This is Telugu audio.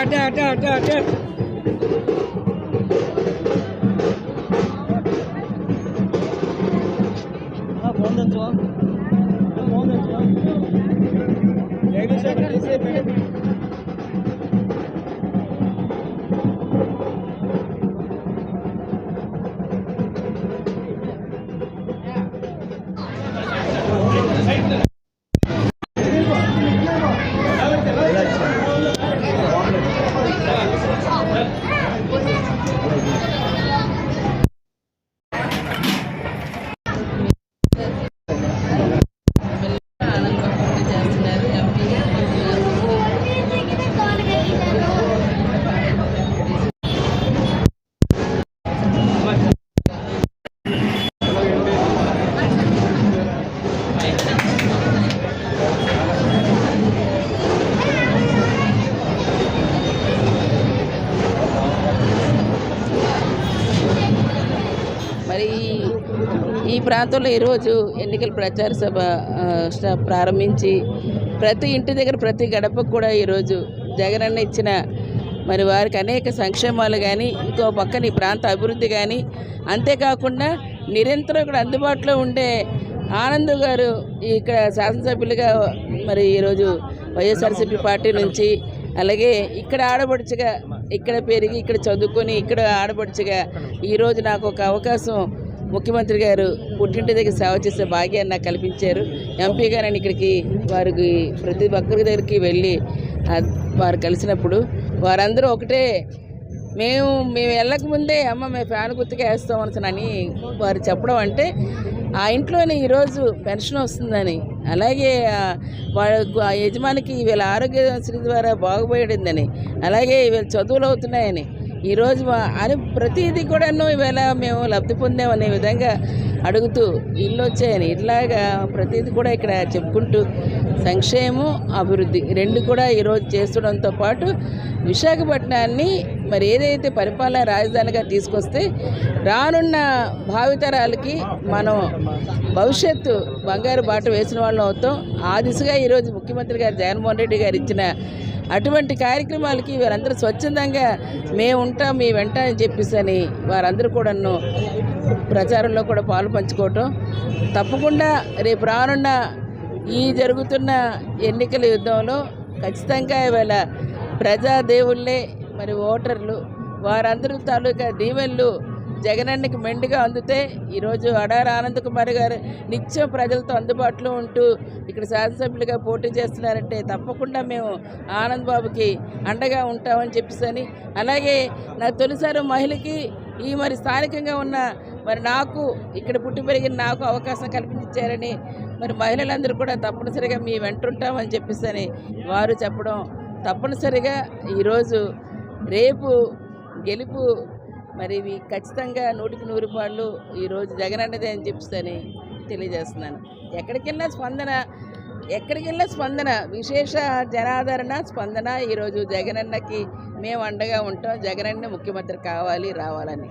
అటే అటే అటే అటే ఆనందం Wait. ఈ ప్రాంతంలో ఈరోజు ఎన్నికల ప్రచార సభ ప్రారంభించి ప్రతి ఇంటి దగ్గర ప్రతి గడపకు కూడా ఈరోజు జగనన్న ఇచ్చిన మరి వారికి అనేక సంక్షేమాలు కానీ ఇంకో పక్కన ఈ ప్రాంత అభివృద్ధి కానీ అంతేకాకుండా నిరంతరం ఇక్కడ అందుబాటులో ఉండే ఆనంద్ గారు ఇక్కడ శాసనసభ్యులుగా మరి ఈరోజు వైఎస్ఆర్సీపీ పార్టీ నుంచి అలాగే ఇక్కడ ఆడపడుచుగా ఇక్కడ పెరిగి ఇక్కడ చదువుకొని ఇక్కడ ఆడపడుచుగా ఈరోజు నాకు ఒక అవకాశం ముఖ్యమంత్రి గారు పుట్టింటి దగ్గర సేవ చేసే భాగ్యాన్ని నాకు కల్పించారు. ఎంపీ గారు ఇక్కడికి వారికి ప్రతి ఒక్కరి దగ్గరికి వెళ్ళి వారు కలిసినప్పుడు వారందరూ ఒకటే మేము మేము వెళ్ళక ముందే అమ్మ మేము ఫ్యాన్ గుర్తుగా వేస్తాం అని వారు చెప్పడం అంటే ఆ ఇంట్లోనే ఈరోజు పెన్షన్ వస్తుందని అలాగే వాళ్ళకు ఆ యజమానికి వీళ్ళ ఆరోగ్యశ్రీ ద్వారా బాగుపడిందని అలాగే వీళ్ళ చదువులు అవుతున్నాయని ఈరోజు మా అని ప్రతిదీ కూడాను ఈవేళ మేము లబ్ధి పొందాం అనే విధంగా అడుగుతూ ఇల్లు వచ్చాయని ఇట్లాగా ప్రతిదీ కూడా ఇక్కడ చెప్పుకుంటూ సంక్షేమం అభివృద్ధి రెండు కూడా ఈరోజు చేస్తుండడంతో పాటు విశాఖపట్నాన్ని మరి ఏదైతే పరిపాలన రాజధానిగా తీసుకొస్తే రానున్న భావితరాలకి మనం భవిష్యత్తు బంగారు బాట వేసిన వాళ్ళం అవుతాం. ఆ దిశగా ఈరోజు ముఖ్యమంత్రి గారు జగన్మోహన్ రెడ్డి గారు ఇచ్చిన అటువంటి కార్యక్రమాలకి వారందరూ స్వచ్ఛందంగా మేము ఉంటాం మీ వెంట అని చెప్పేసి అని వారందరూ కూడాను ప్రచారంలో కూడా పాలు పంచుకోవటం. తప్పకుండా రేపు రానున్న ఈ జరుగుతున్న ఎన్నికల యుద్ధంలో ఖచ్చితంగా ఇవాళ ప్రజాదేవుళ్ళే మరి ఓటర్లు వారందరూ తాలూకా దీవెళ్ళు జగనన్నకి మెండుగా అందితే ఈరోజు అడార ఆనంద్ కుమార్ గారు నిత్యం ప్రజలతో అందుబాటులో ఉంటూ ఇక్కడ శాసనసభ్యులుగా పోటీ చేస్తున్నారంటే తప్పకుండా మేము ఆనంద్ బాబుకి అండగా ఉంటామని చెప్పేసి అలాగే నా తొలిసారి మహిళకి ఈ మరి స్థానికంగా ఉన్న మరి నాకు ఇక్కడ పుట్టి పెరిగిన నాకు అవకాశం కల్పించారని మరి మహిళలందరూ కూడా తప్పనిసరిగా మీ వెంటుంటామని చెప్పేసి వారు చెప్పడం తప్పనిసరిగా ఈరోజు రేపు గెలుపు మరి ఇవి ఖచ్చితంగా నూటికి నూరు పాళ్ళు ఈరోజు జగన్ అన్నదే అని చెప్తాని తెలియజేస్తున్నాను. ఎక్కడికెళ్ళినా స్పందన ఎక్కడికెళ్ళిన స్పందన విశేష జనాదరణ స్పందన ఈరోజు జగనన్నకి మేము అండగా ఉంటాం. జగనన్న ముఖ్యమంత్రి కావాలి రావాలని.